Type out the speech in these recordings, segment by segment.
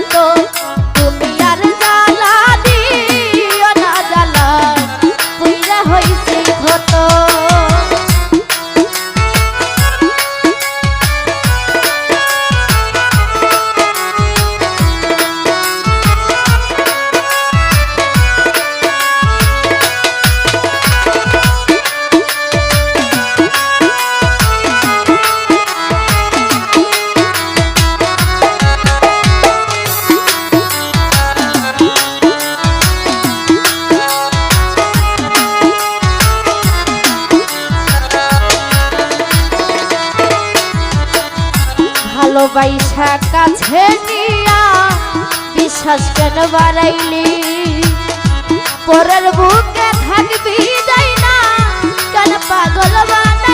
con. ভালোবাইসা কাছে নিয়া বিশ্বাস কেন বাড়াইলি। পরের বুকে থাকবি যাই না কেন পাগল বানা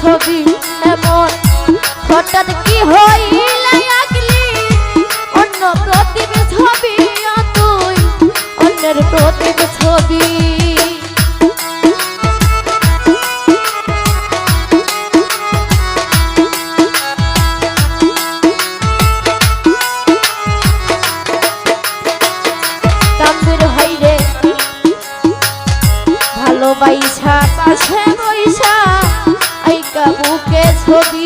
ছবি এমন হঠাৎ কি হইল আগলি অন্য প্রতিবে ছবি তুই অন্যের প্রতিবে ছবি। ভালোবাসা পাশে যদি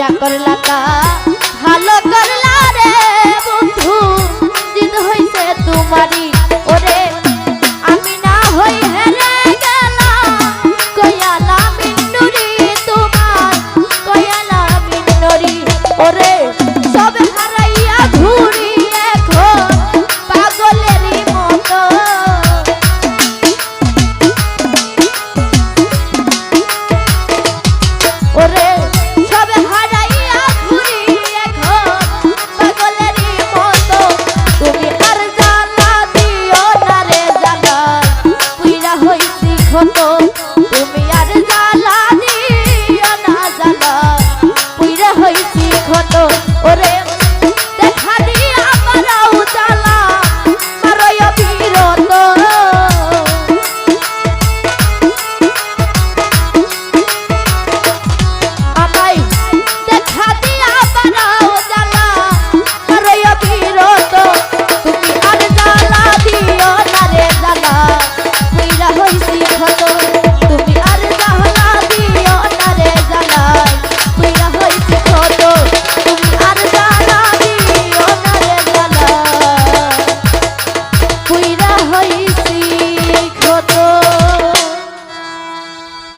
যা করলা তা ভালো করলা